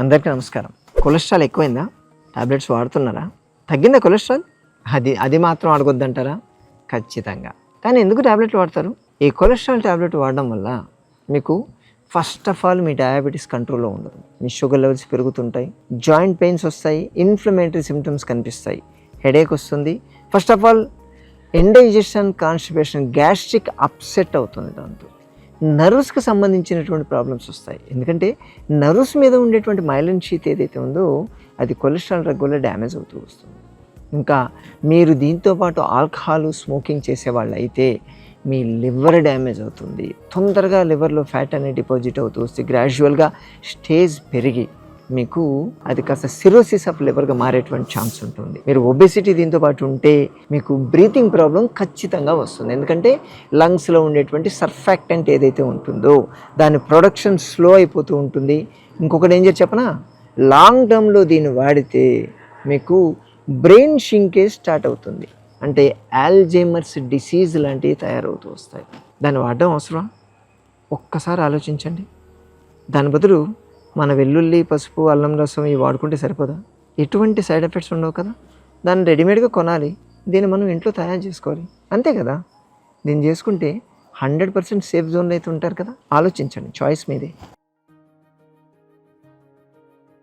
అందరికీ నమస్కారం. Cholesterol ఎక్కువైందా? Tablets వాడుతున్నారా? తగ్గిందా కొలెస్ట్రాల్? అది అది మాత్రం అడగొద్దంటారా ఖచ్చితంగా. కానీ ఎందుకు టాబ్లెట్లు వాడతారు? ఈ కొలెస్ట్రాల్ టాబ్లెట్ వాడడం వల్ల మీకు ఫస్ట్ ఆఫ్ ఆల్ మీ డయాబెటీస్ కంట్రోల్లో ఉండదు. మీ షుగర్ లెవెల్స్ పెరుగుతుంటాయి జాయింట్ పెయిన్స్ వస్తాయి ఇన్ఫ్లమేటరీ సిమ్టమ్స్ కనిపిస్తాయి. హెడేక్ వస్తుంది. First of all indigestion constipation gastric upset అవుతుంది దాంతో. నర్వ్స్కి సంబంధించినటువంటి ప్రాబ్లమ్స్ వస్తాయి. ఎందుకంటే నర్వ్స్ మీద ఉండేటువంటి మైలిన్ షీత్ ఏదైతే ఉందో అది కొలెస్ట్రాల్ రగ్గులో డ్యామేజ్ అవుతూ వస్తుంది. ఇంకా మీరు దీంతో పాటు ఆల్కహాల్ స్మోకింగ్ చేసేవాళ్ళు అయితే మీ లివర్ డ్యామేజ్ అవుతుంది. తొందరగా లివర్లో ఫ్యాట్ అనేది డిపాజిట్ అవుతూ వస్తే గ్రాడ్యువల్గా స్టేజ్ పెరిగి మీకు అది కాస్త సిరోసిస్ ఆఫ్ లివర్గా మారేటువంటి ఛాన్స్ ఉంటుంది. మీరు ఒబెసిటీ దీంతో పాటు ఉంటే మీకు బ్రీతింగ్ ప్రాబ్లం ఖచ్చితంగా వస్తుంది. ఎందుకంటే లంగ్స్లో ఉండేటువంటి సర్ఫాక్టెంట్ ఏదైతే ఉంటుందో దాని ప్రొడక్షన్ స్లో అయిపోతూ ఉంటుంది. ఇంకొకటి ఏం చేసి చెప్పనా? లాంగ్ టర్మ్లో దీన్ని వాడితే మీకు బ్రెయిన్ షింకేజ్ స్టార్ట్ అవుతుంది. అంటే ఆల్జైమర్స్ డిసీజ్ లాంటివి తయారవుతూ వస్తాయి. దాన్ని వాడడం అవసరం ఒక్కసారి ఆలోచించండి. దాని బదులు మన వెల్లుల్లి పసుపు అల్లం రసం ఇవి వాడుకుంటే సరిపోదా? ఎటువంటి సైడ్ ఎఫెక్ట్స్ ఉండవు కదా. దాన్ని రెడీమేడ్గా కొనాలి. దీన్ని మనం ఇంట్లో తయారు చేసుకోవాలి. అంతే కదా. దీన్ని చేసుకుంటే హండ్రెడ్ పర్సెంట్ సేఫ్ జోన్లో అయితే ఉంటారు కదా. ఆలోచించండి. చాయిస్ మీదే.